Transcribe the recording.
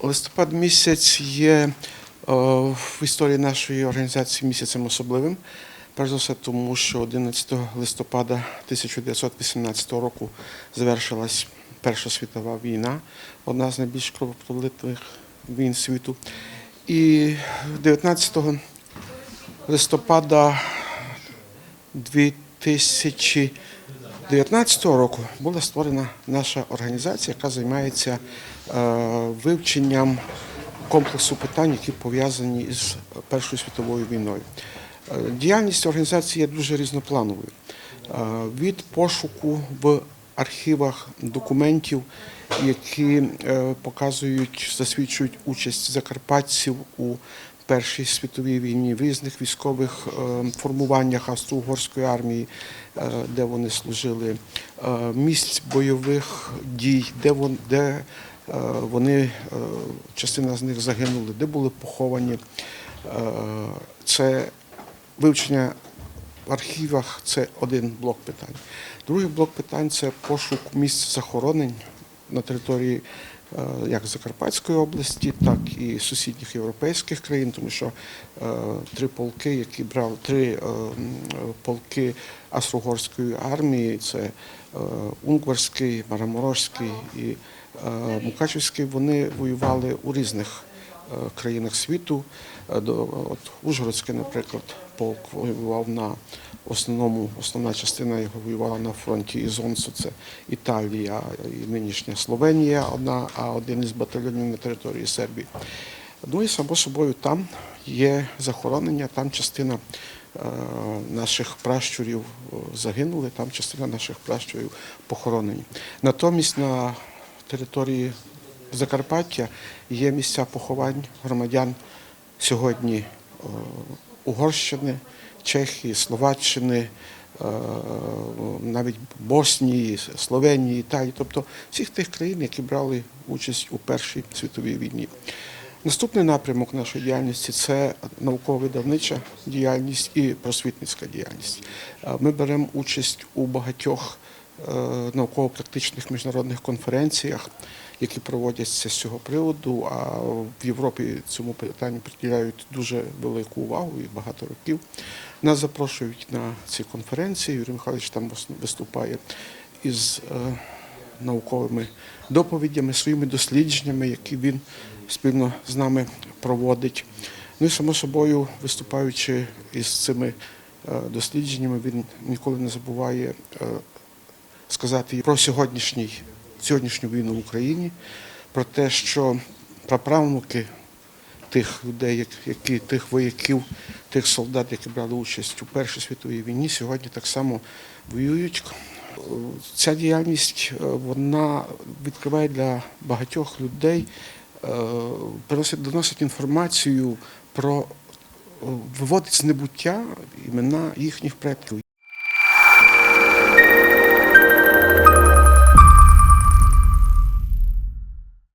Листопад місяць є е, в історії нашої організації місяцем особливим. Перш за все, тому що 11 листопада 1918 року завершилась Перша світова війна, одна з найбільш кровопролитних війн світу. І 19 листопада 2019 року була створена наша організація, яка займається е, вивченням комплексу питань, які пов'язані з Першою світовою війною. Е, Діяльність організації є дуже різноплановою. Е, Від пошуку в архівах документів, які показують, засвідчують участь закарпатців у Першій світовій війні в різних військових е, формуваннях Австро-Угорської армії, е, де вони служили, е, місць бойових дій, де вон, де вони, частина з них загинули, де були поховані. Це вивчення в архівах це один блок питань. Другий блок питань це пошук місць захоронень на території як Закарпатської області, так і сусідніх європейських країн, тому що е, три полки, які брали три е, полки Австро-Угорської армії, це е, Унгварський, Мараморозький і е, Мукачівський, вони воювали у різних е, країнах світу. Е, От Ужгородський, наприклад, полк воював на основному, основна частина його воювала на фронті Ізонсу, це Італія і нинішня Словенія, одна, а один із батальйонів на території Сербії. Ну і само собою там є захоронення, там частина е, наших пращурів е, загинули, там частина наших пращурів похоронені. Натомість на території Закарпаття є місця поховань громадян сьогодні е, Угорщини, Чехії, Словаччини, е, навіть Боснії, Словенії, Італії, тобто всіх тих країн, які брали участь у Першій світовій війні. Наступний напрямок нашої діяльності це науково-видавнича діяльність і просвітницька діяльність. Е, Ми беремо участь у багатьох науково-практичних міжнародних конференціях, які проводяться з цього приводу. А в Європі цьому питанню приділяють дуже велику увагу і багато років. Нас запрошують на ці конференції. Юрій Михайлович там виступає із е, науковими доповідями, своїми дослідженнями, які він спільно з нами проводить. Ну і само собою, виступаючи із цими е, дослідженнями, він ніколи не забуває е, сказати про сьогоднішній, сьогоднішню війну в Україні, про те, що праправнуки тих людей, які тих вояків, тих солдат, які брали участь у Першій світовій війні, сьогодні так само воюють. Ця діяльність е, вона відкриває для багатьох людей, е, приносить, доносить інформацію про е, виводить з небуття імена їхніх предків.